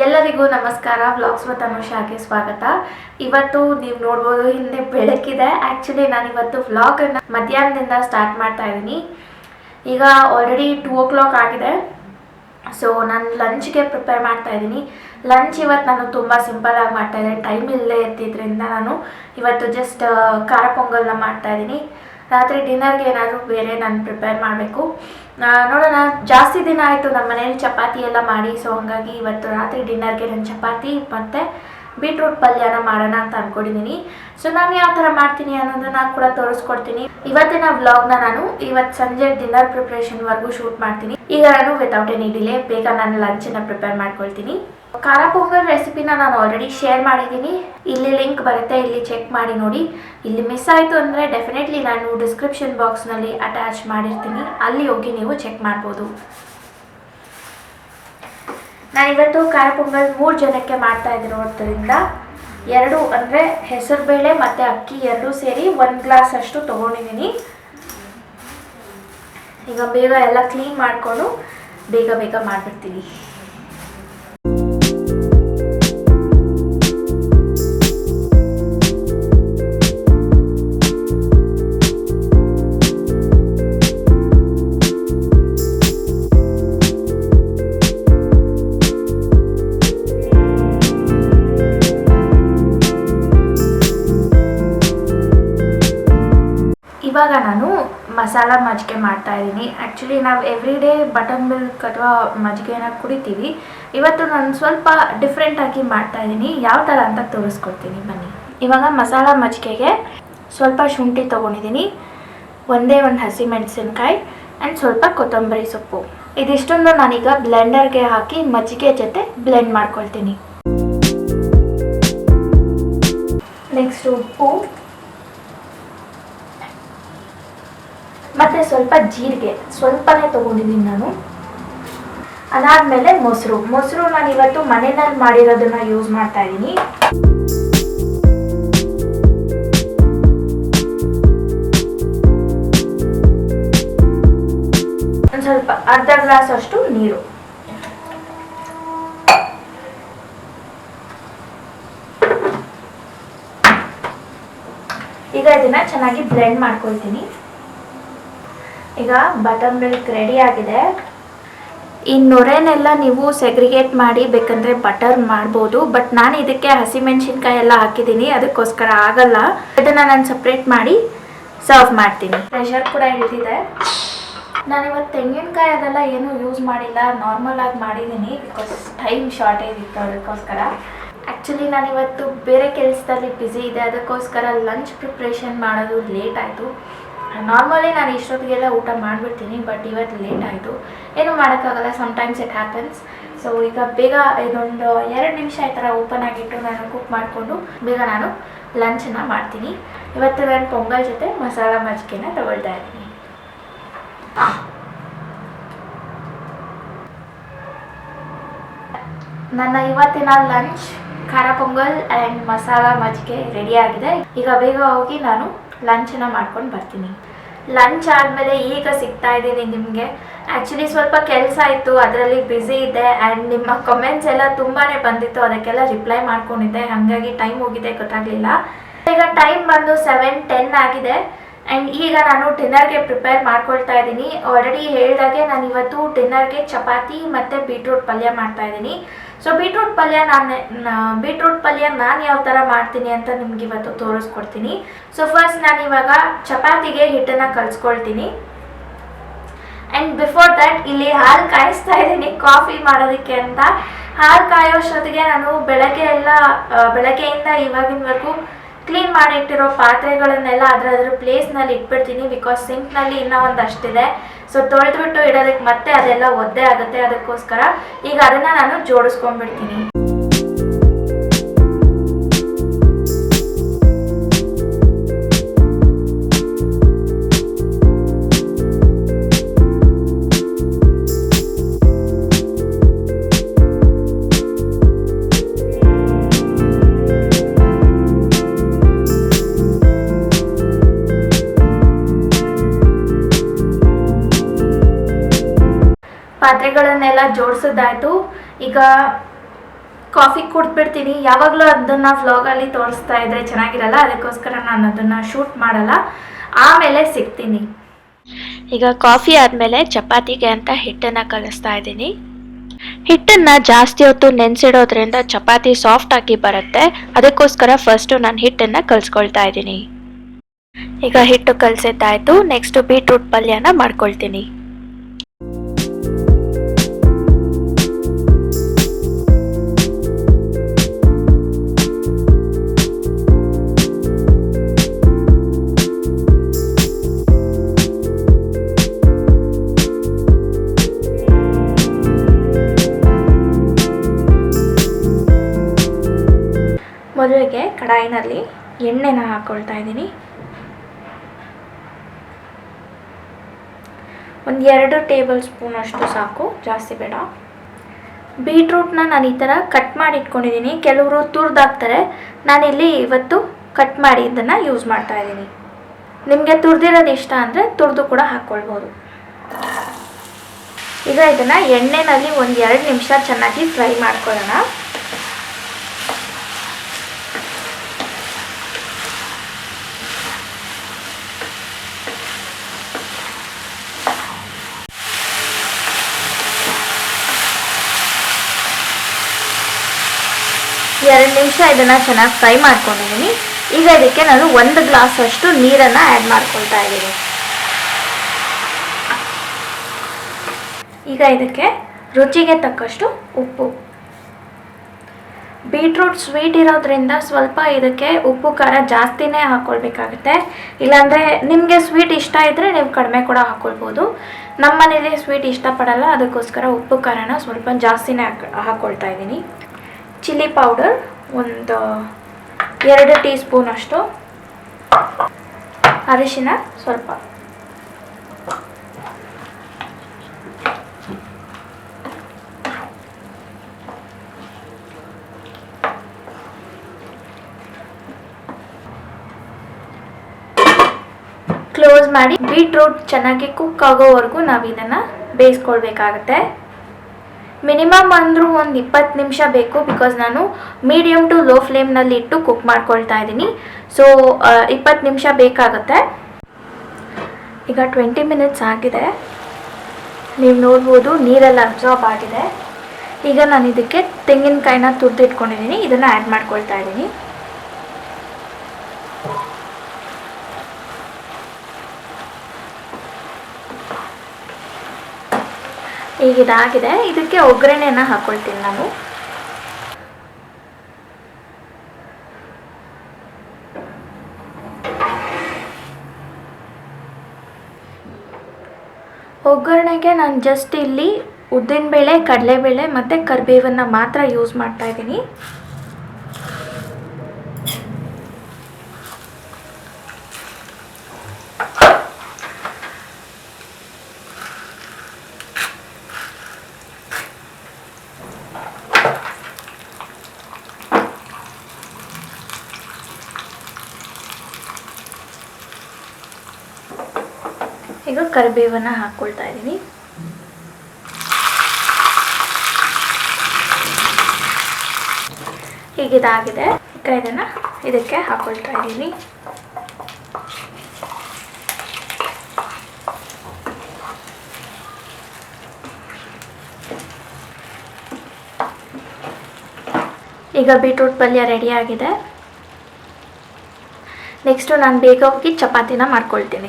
ಎಲ್ಲರಿಗೂ ನಮಸ್ಕಾರ. ವ್ಲಾಗ್ಸ್ ಮತ್ತು ಅನುಷಾಗೆ ಸ್ವಾಗತ. ಇವತ್ತು ನೀವು ನೋಡ್ಬೋದು ಹಿಂದೆ ಬೆಳಕಿದೆ. ಆ್ಯಕ್ಚುಲಿ ನಾನು ಇವತ್ತು ವ್ಲಾಗನ್ನು ಮಧ್ಯಾಹ್ನದಿಂದ ಸ್ಟಾರ್ಟ್ ಮಾಡ್ತಾ ಇದ್ದೀನಿ. ಈಗ ಆಲ್ರೆಡಿ ಟೂ ಓ ಕ್ಲಾಕ್ ಆಗಿದೆ. ಸೊ ನಾನು ಲಂಚ್ಗೆ ಪ್ರಿಪೇರ್ ಮಾಡ್ತಾ ಇದ್ದೀನಿ. ಲಂಚ್ ಇವತ್ತು ನಾನು ತುಂಬ ಸಿಂಪಲಾಗಿ ಮಾಡ್ತಾ ಇದ್ದೀನಿ. ಟೈಮ್ ಇಲ್ಲದೆ ಇರ್ತಿದ್ರಿಂದ ನಾನು ಇವತ್ತು ಜಸ್ಟ್ ಖಾರ ಪೊಂಗಲ್ನ ಮಾಡ್ತಾ ಇದ್ದೀನಿ. ರಾತ್ರಿ ಡಿನ್ನರ್ಗೆ ಏನಾದರೂ ಬೇರೆ ನಾನು ಪ್ರಿಪೇರ್ ಮಾಡಬೇಕು. ನೋಡೋಣ. ಜಾಸ್ತಿ ದಿನ ಆಯಿತು ನಮ್ಮ ಮನೇಲಿ ಚಪಾತಿ ಎಲ್ಲ ಮಾಡಿ ಸೊ ಹಂಗಾಗಿ ಇವತ್ತು ರಾತ್ರಿ ಡಿನ್ನರ್ಗೆ ನಾನು ಚಪಾತಿ ಮತ್ತು ಬೀಟ್ರೂಟ್ ಪಲ್ಯನ ಮಾಡೋಣ ಅಂತ ಅಂದ್ಕೊಂಡಿದ್ದೀನಿ ಸೊ ನಾನು ಯಾವ ಥರ ಮಾಡ್ತೀನಿ ಅನ್ನೋದನ್ನ ಕೂಡ ತೋರಿಸ್ಕೊಡ್ತೀನಿ. ಇವತ್ತಿನ ವ್ಲಾಗ್ನ ನಾನು ಇವತ್ತು ಸಂಜೆ ಡಿನ್ನರ್ ಪ್ರಿಪ್ರೇಷನ್ವರೆಗೂ ಶೂಟ್ ಮಾಡ್ತೀನಿ. ಈಗ ನಾನು ವಿತೌಟ್ ಎನಿ ಡಿಲೇ ಬೇಗ ನಾನು ಲಂಚನ್ನ ಪ್ರಿಪೇರ್ ಮಾಡ್ಕೊಳ್ತೀನಿ. ಖಾರ ಪೊಂಗಲ್ ರೆಸಿಪಿನ ನಾನು ಆಲ್ರೆಡಿ ಶೇರ್ ಮಾಡಿದ್ದೀನಿ. ಇಲ್ಲಿ ಲಿಂಕ್ ಬರುತ್ತೆ, ಇಲ್ಲಿ ಚೆಕ್ ಮಾಡಿ ನೋಡಿ. ಇಲ್ಲಿ ಮಿಸ್ ಆಯಿತು ಅಂದರೆ ಡೆಫಿನೆಟ್ಲಿ ನಾನು ಡಿಸ್ಕ್ರಿಪ್ಷನ್ ಬಾಕ್ಸ್ನಲ್ಲಿ ಅಟ್ಯಾಚ್ ಮಾಡಿರ್ತೀನಿ. ಅಲ್ಲಿ ಹೋಗಿ ನೀವು ಚೆಕ್ ಮಾಡ್ಬೋದು. ನಾನಿವತ್ತು ಖಾರ ಪೊಂಗಲ್ ಮೂರು ಜನಕ್ಕೆ ಮಾಡ್ತಾ ಇರೋದ್ರಿಂದ ಎರಡು ಅಂದರೆ ಹೆಸರುಬೇಳೆ ಮತ್ತು ಅಕ್ಕಿ ಎರಡೂ ಸೇರಿ ಒಂದು ಗ್ಲಾಸ್ ಅಷ್ಟು ತೊಗೊಂಡಿದ್ದೀನಿ. ಈಗ ಬೇಗ ಎಲ್ಲ ಕ್ಲೀನ್ ಮಾಡಿಕೊಂಡು ಬೇಗ ಬೇಗ ಮಾಡಿಬಿಡ್ತೀವಿ ಇವಾಗ ನಾನು ಮಸಾಲ ಮಜ್ಜಿಗೆ ಮಾಡ್ತಾ ಇದ್ದೀನಿ. ಆ್ಯಕ್ಚುಲಿ ನಾವು ಎವ್ರಿ ಡೇ ಬಟನ್ ಮಿಲ್ಕ್ ಅಥವಾ ಮಜ್ಜಿಗೆನ ಕುಡಿತೀವಿ. ಇವತ್ತು ನಾನು ಸ್ವಲ್ಪ ಡಿಫ್ರೆಂಟಾಗಿ ಮಾಡ್ತಾ ಇದ್ದೀನಿ. ಯಾವ ಥರ ಅಂತ ತೋರಿಸ್ಕೊಡ್ತೀನಿ. ಬನ್ನಿ. ಇವಾಗ ಮಸಾಲ ಮಜ್ಜಿಗೆಗೆ ಸ್ವಲ್ಪ ಶುಂಠಿ ತೊಗೊಂಡಿದ್ದೀನಿ. ಒಂದೇ ಒಂದು ಹಸಿಮೆಣಸಿನ್ಕಾಯಿ ಆ್ಯಂಡ್ ಸ್ವಲ್ಪ ಕೊತ್ತಂಬರಿ ಸೊಪ್ಪು. ಇದಿಷ್ಟೊಂದು ನಾನೀಗ ಬ್ಲೆಂಡರ್ಗೆ ಹಾಕಿ ಮಜ್ಜಿಗೆ ಜೊತೆ ಬ್ಲೆಂಡ್ ಮಾಡ್ಕೊಳ್ತೀನಿ. ನೆಕ್ಸ್ಟ್ ಉಪ್ಪು. ಮತ್ತೆ ಸ್ವಲ್ಪ ಜೀರಿಗೆ ಸ್ವಲ್ಪನೇ ತಗೊಂಡಿದ್ದೀನಿ ನಾನು. ಅದಾದ್ಮೇಲೆ ಮೊಸರು. ಮೊಸರು ನಾನು ಇವತ್ತು ಮನೆಯಲ್ಲಿ ಮಾಡಿರೋದನ್ನ ಯೂಸ್ ಮಾಡ್ತಾ ಇದ್ದೀನಿ. ಸ್ವಲ್ಪ ಅರ್ಧ ಗ್ಲಾಸ್ ಅಷ್ಟು ನೀರು. ಈಗ ಇದನ್ನ ಚೆನ್ನಾಗಿ ಬ್ಲೆಂಡ್ ಮಾಡ್ಕೊಳ್ತೀನಿ. ಈಗ ಬಟರ್ ಮಿಲ್ಕ್ ರೆಡಿ ಆಗಿದೆ. ಈ ನೊರೆನೆಲ್ಲ ನೀವು ಸೆಗ್ರಿಗೇಟ್ ಮಾಡಿ, ಬೇಕಂದ್ರೆ ಬಟರ್ ಮಾಡ್ಬೋದು. ಬಟ್ ನಾನು ಇದಕ್ಕೆ ಹಸಿಮೆಣಸಿನ್ಕಾಯಿ ಎಲ್ಲ ಹಾಕಿದ್ದೀನಿ, ಅದಕ್ಕೋಸ್ಕರ ಆಗಲ್ಲ. ಅದನ್ನು ನಾನು ಸಪ್ರೇಟ್ ಮಾಡಿ ಸರ್ವ್ ಮಾಡ್ತೀನಿ. ಪ್ರೆಷರ್ ಕೂಡ ಇಳಿದಿದೆ ನಾನು ಇವತ್ತು ತೆಂಗಿನಕಾಯಿ ಅದೆಲ್ಲ ಏನೂ ಯೂಸ್ ಮಾಡಿಲ್ಲ. ನಾರ್ಮಲ್ ಆಗಿ ಮಾಡಿದ್ದೀನಿ ಬಿಕಾಸ್ ಟೈಮ್ ಶಾರ್ಟೇಜ್ ಇತ್ತು ಅದಕ್ಕೋಸ್ಕರ. ಆ್ಯಕ್ಚುಲಿ ನಾನಿವತ್ತು ಬೇರೆ ಕೆಲಸದಲ್ಲಿ ಬ್ಯುಸಿ ಇದೆ ಅದಕ್ಕೋಸ್ಕರ ಲಂಚ್ ಪ್ರಿಪ್ರೇಷನ್ ಮಾಡೋದು ಲೇಟ್ ಆಯಿತು. ನಾರ್ಮಲಿ ನಾನು ಇಷ್ಟೊತ್ತಿಗೆಲ್ಲ ಊಟ ಮಾಡಿಬಿಡ್ತೀನಿ ಬಟ್ ಇವತ್ತು ಲೇಟ್ ಆಯಿತು. ಏನೂ ಮಾಡೋಕ್ಕಾಗಲ್ಲ ಸಮ್ಟೈಮ್ಸ್ ಇಟ್ ಹ್ಯಾಪನ್ಸ್ ಸೊ ಈಗ ಬೇಗ ಇದೊಂದು ಎರಡು ನಿಮಿಷ ಈ ಥರ ಓಪನ್ ಆಗಿಟ್ಟು ನಾನು ಕುಕ್ ಮಾಡಿಕೊಂಡು ಬೇಗ ನಾನು ಲಂಚನ್ನು ಮಾಡ್ತೀನಿ. ಇವತ್ತು ನಾನು ಪೊಂಗಲ್ ಜೊತೆ ಮಸಾಲ ಮಜ್ಜಿಗೆನ ತಗೊಳ್ತಾ ಇದ್ದೀನಿ. ನನ್ನ ಇವತ್ತಿನ ಲಂಚ್ ಖಾರ ಪೊಂಗಲ್ ಆ್ಯಂಡ್ ಮಸಾಲ ಮಜ್ಜಿಗೆ ರೆಡಿ ಆಗಿದೆ. ಈಗ ಬೇಗ ಹೋಗಿ ನಾನು ಲಂಚನ್ನ ಮಾಡ್ಕೊಂಡು ಬರ್ತೀನಿ. ಲಂಚ್ ಆದಮೇಲೆ ಈಗ ಸಿಗ್ತಾ ಇದ್ದೀನಿ ನಿಮಗೆ. ಆ್ಯಕ್ಚುಲಿ ಸ್ವಲ್ಪ ಕೆಲಸ ಇತ್ತು, ಅದರಲ್ಲಿ ಬ್ಯುಸಿ ಇದ್ದೆ ಆ್ಯಂಡ್ ನಿಮ್ಮ ಕಮೆಂಟ್ಸ್ ಎಲ್ಲ ತುಂಬಾ ಬಂದಿತ್ತು, ಅದಕ್ಕೆಲ್ಲ ರಿಪ್ಲೈ ಮಾಡ್ಕೊಂಡಿದ್ದೆ. ಹಾಗಾಗಿ ಟೈಮ್ ಹೋಗಿದೆ, ಗೊತ್ತಾಗಲಿಲ್ಲ. ಈಗ ಟೈಮ್ ಬಂದು ಸೆವೆನ್ ಟೆನ್ ಆಗಿದೆ ಆ್ಯಂಡ್ ಈಗ ನಾನು ಡಿನ್ನರ್ಗೆ ಪ್ರಿಪೇರ್ ಮಾಡ್ಕೊಳ್ತಾ ಇದ್ದೀನಿ. ಆಲ್ರೆಡಿ ಹೇಳಿದಾಗೆ ನಾನು ಇವತ್ತು ಡಿನ್ನರ್ಗೆ ಚಪಾತಿ ಮತ್ತು ಬೀಟ್ರೂಟ್ ಪಲ್ಯ ಮಾಡ್ತಾ ಇದ್ದೀನಿ. ಸೊ ಬೀಟ್ರೂಟ್ ಪಲ್ಯ ನಾನು ಬೀಟ್ರೂಟ್ ಪಲ್ಯ ನಾನು ಯಾವ ಥರ ಮಾಡ್ತೀನಿ ಅಂತ ನಿಮ್ಗೆ ಇವತ್ತು ತೋರಿಸ್ಕೊಡ್ತೀನಿ. ಸೊ ಫಸ್ಟ್ ನಾನು ಇವಾಗ ಚಪಾತಿಗೆ ಹಿಟ್ಟನ್ನು ಕಲ್ಸ್ಕೊಳ್ತೀನಿ. ಆ್ಯಂಡ್ ಬಿಫೋರ್ ದಟ್ ಇಲ್ಲಿ ಹಾಲು ಕಾಯಿಸ್ತಾ ಇದ್ದೀನಿ ಕಾಫಿ ಮಾಡೋದಕ್ಕೆ ಅಂತ. ಹಾಲು ಕಾಯೋಷ್ಟೊತ್ತಿಗೆ ನಾನು ಬೆಳಗ್ಗೆ ಎಲ್ಲ ಬೆಳಗ್ಗೆಯಿಂದ ಇವಾಗಿನವರೆಗೂ ಕ್ಲೀನ್ ಮಾಡಿಟ್ಟಿರೋ ಪಾತ್ರೆಗಳನ್ನೆಲ್ಲ ಅದರ ಅದ್ರ ಪ್ಲೇಸ್ನಲ್ಲಿ ಇಟ್ಬಿಡ್ತೀನಿ ಬಿಕಾಸ್ ಸಿಂಕ್ನಲ್ಲಿ ಇನ್ನೂ ಒಂದಷ್ಟಿದೆ. ಸೊ ತೊಳೆದ್ಬಿಟ್ಟು ಇಡೋದಕ್ಕೆ ಮತ್ತೆ ಅದೆಲ್ಲ ಒದ್ದೆ ಆಗುತ್ತೆ. ಅದಕ್ಕೋಸ್ಕರ ಈಗ ಅದನ್ನು ನಾನು ಜೋಡಿಸ್ಕೊಂಡ್ಬಿಡ್ತೀನಿ. ಪಾತ್ರೆಗಳನ್ನೆಲ್ಲ ಜೋಡಿಸೋದಾಯ್ತು. ಈಗ ಕಾಫಿ ಕುಡ್ದ್ಬಿಡ್ತೀನಿ. ಯಾವಾಗಲೂ ಅದನ್ನು ವ್ಲಾಗಲ್ಲಿ ತೋರಿಸ್ತಾ ಇದ್ರೆ ಚೆನ್ನಾಗಿರಲ್ಲ, ಅದಕ್ಕೋಸ್ಕರ ನಾನು ಅದನ್ನು ಶೂಟ್ ಮಾಡಲ್ಲ. ಆಮೇಲೆ ಸಿಗ್ತೀನಿ. ಈಗ ಕಾಫಿ ಆದಮೇಲೆ ಚಪಾತಿಗೆ ಅಂತ ಹಿಟ್ಟನ್ನು ಕಲಿಸ್ತಾ ಇದ್ದೀನಿ. ಹಿಟ್ಟನ್ನು ಜಾಸ್ತಿ ಹೊತ್ತು ನೆನೆಸಿಡೋದ್ರಿಂದ ಚಪಾತಿ ಸಾಫ್ಟ್ ಆಗಿ ಬರುತ್ತೆ. ಅದಕ್ಕೋಸ್ಕರ ಫಸ್ಟು ನಾನು ಹಿಟ್ಟನ್ನು ಕಲಿಸ್ಕೊಳ್ತಾ ಇದ್ದೀನಿ. ಈಗ ಹಿಟ್ಟು ಕಲಿಸಿದ್ದಾಯಿತು. ನೆಕ್ಸ್ಟ್ ಬೀಟ್ರೂಟ್ ಪಲ್ಯನ ಮಾಡ್ಕೊಳ್ತೀನಿ. ಮೊದಲಿಗೆ ಕಡಾಯಿನಲ್ಲಿ ಎಣ್ಣೆನ ಹಾಕ್ಕೊಳ್ತಾ ಇದ್ದೀನಿ. ಒಂದು ಎರಡು ಟೇಬಲ್ ಸ್ಪೂನ್ ಅಷ್ಟು ಸಾಕು, ಜಾಸ್ತಿ ಬೇಡ. ಬೀಟ್ರೂಟ್ನ ನಾನು ಈ ಥರ ಕಟ್ ಮಾಡಿ ಇಟ್ಕೊಂಡಿದ್ದೀನಿ. ಕೆಲವರು ತುರ್ದಾಕ್ತಾರೆ ನಾನಿಲ್ಲಿ ಇವತ್ತು ಕಟ್ ಮಾಡಿ ಇದನ್ನು ಯೂಸ್ ಮಾಡ್ತಾ ಇದ್ದೀನಿ. ನಿಮಗೆ ತುರಿದಿರೋದು ಇಷ್ಟ ಅಂದರೆ ತುರಿದು ಕೂಡ ಹಾಕ್ಕೊಳ್ಬೋದು ಈಗ ಇದನ್ನು ಎಣ್ಣೆನಲ್ಲಿ ಒಂದು ಎರಡು ನಿಮಿಷ ಚೆನ್ನಾಗಿ ಫ್ರೈ ಮಾಡ್ಕೊಳ್ಳೋಣ. ಎರಡು ನಿಮಿಷ ಇದನ್ನು ಚೆನ್ನಾಗಿ ಫ್ರೈ ಮಾಡ್ಕೊಂಡಿದ್ದೀನಿ ಈಗ ಇದಕ್ಕೆ ನಾನು ಒಂದು ಗ್ಲಾಸ್ ಅಷ್ಟು ನೀರನ್ನು ಆ್ಯಡ್ ಮಾಡ್ಕೊಳ್ತಾ ಇದ್ದೀನಿ. ಈಗ ಇದಕ್ಕೆ ರುಚಿಗೆ ತಕ್ಕಷ್ಟು ಉಪ್ಪು. ಬೀಟ್ರೂಟ್ ಸ್ವೀಟ್ ಇರೋದ್ರಿಂದ ಸ್ವಲ್ಪ ಇದಕ್ಕೆ ಉಪ್ಪು, ಖಾರ ಜಾಸ್ತಿನೇ ಹಾಕ್ಕೊಳ್ಬೇಕಾಗುತ್ತೆ ಇಲ್ಲಾಂದರೆ ನಿಮಗೆ ಸ್ವೀಟ್ ಇಷ್ಟ ಇದ್ದರೆ ನೀವು ಕಡಿಮೆ ಕೂಡ ಹಾಕ್ಕೊಳ್ಬೋದು ನಮ್ಮ ಮನೇಲಿ ಸ್ವೀಟ್ ಇಷ್ಟಪಡಲ್ಲ, ಅದಕ್ಕೋಸ್ಕರ ಉಪ್ಪು, ಖಾರನ ಸ್ವಲ್ಪ ಜಾಸ್ತಿನೇ ಹಾಕ್ ಹಾಕ್ಕೊಳ್ತಾ ಇದ್ದೀನಿ. ಚಿಲ್ಲಿ ಪೌಡರ್ ಒಂದು ಎರಡು ಟೀ ಸ್ಪೂನ್ ಅಷ್ಟು ಅರಿಶಿನ ಸ್ವಲ್ಪ. ಕ್ಲೋಸ್ ಮಾಡಿ ಬೀಟ್ರೂಟ್ ಚೆನ್ನಾಗಿ ಕುಕ್ ಆಗೋವರೆಗೂ ನಾವು ಇದನ್ನು ಬೇಯಿಸ್ಕೊಳ್ಬೇಕಾಗತ್ತೆ. ಮಿನಿಮಮ್ ಅಂದರೂ ಒಂದು ಇಪ್ಪತ್ತು ನಿಮಿಷ ಬೇಕು ಬಿಕಾಸ್ ನಾನು ಮೀಡಿಯಮ್ ಟು ಲೋ ಫ್ಲೇಮ್ನಲ್ಲಿ ಇಟ್ಟು ಕುಕ್ ಮಾಡ್ಕೊಳ್ತಾ ಇದ್ದೀನಿ. ಸೊ ಇಪ್ಪತ್ತು ನಿಮಿಷ ಬೇಕಾಗುತ್ತೆ. ಈಗ ಟ್ವೆಂಟಿ ಮಿನಿಟ್ಸ್ ಆಗಿದೆ. ನೀವು ನೋಡ್ಬೋದು ನೀರೆಲ್ಲ ಅಬ್ಸಾರ್ಬ್ ಆಗಿದೆ. ಈಗ ನಾನು ಇದಕ್ಕೆ ತೆಂಗಿನಕಾಯಿನ ತುರಿದಿಟ್ಕೊಂಡಿದ್ದೀನಿ. ಇದನ್ನು ಆ್ಯಡ್ ಮಾಡ್ಕೊಳ್ತಾ ಇದ್ದೀನಿ. ಈಗ ಇದಾಗಿದೆ. ಇದಕ್ಕೆ ಒಗ್ಗರಣೆನ ಹಾಕೊಳ್ತೀನಿ ನಾನು. ಒಗ್ಗರಣೆಗೆ ನಾನು ಜಸ್ಟ್ ಇಲ್ಲಿ ಉದ್ದಿನಬೇಳೆ, ಕಡಲೆಬೇಳೆ ಮತ್ತು ಕರಿಬೇವನ್ನು ಮಾತ್ರ ಯೂಸ್ ಮಾಡ್ತಾ ಇದ್ದೀನಿ. ಈಗ ಕರಿಬೇವನ್ನು ಹಾಕ್ಕೊಳ್ತಾ ಇದ್ದೀನಿ. ಈಗ ಇದಾಗಿದೆ. ಈಗ ಇದನ್ನು ಇದಕ್ಕೆ ಹಾಕ್ಕೊಳ್ತಾ ಇದ್ದೀನಿ. ಈಗ ಬೀಟ್ರೂಟ್ ಪಲ್ಯ ರೆಡಿ ಆಗಿದೆ. ನೆಕ್ಸ್ಟು ನಾನು ಬೇಗ ಹೋಗಿ ಚಪಾತಿನ ಮಾಡ್ಕೊಳ್ತೀನಿ.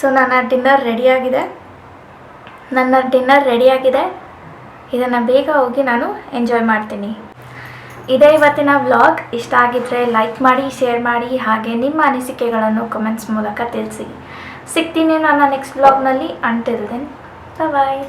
ಸೊ ನನ್ನ ಡಿನ್ನರ್ ರೆಡಿಯಾಗಿದೆ ನನ್ನ ಡಿನ್ನರ್ ರೆಡಿಯಾಗಿದೆ ಇದನ್ನು ಬೇಗ ಹೋಗಿ ನಾನು ಎಂಜಾಯ್ ಮಾಡ್ತೀನಿ. ಇದೇ ಇವತ್ತಿನ ವ್ಲಾಗ್ ಇಷ್ಟ ಆಗಿದ್ದರೆ ಲೈಕ್ ಮಾಡಿ ಶೇರ್ ಮಾಡಿ, ಹಾಗೆ ನಿಮ್ಮ ಅನಿಸಿಕೆಗಳನ್ನು ಕಮೆಂಟ್ಸ್ ಮೂಲಕ ತಿಳಿಸಿ. ಸಿಗ್ತೀನಿ ನನ್ನ ನೆಕ್ಸ್ಟ್ ವ್ಲಾಗ್ನಲ್ಲಿ ಅಂಟಿಲ್ ಬಾಯ್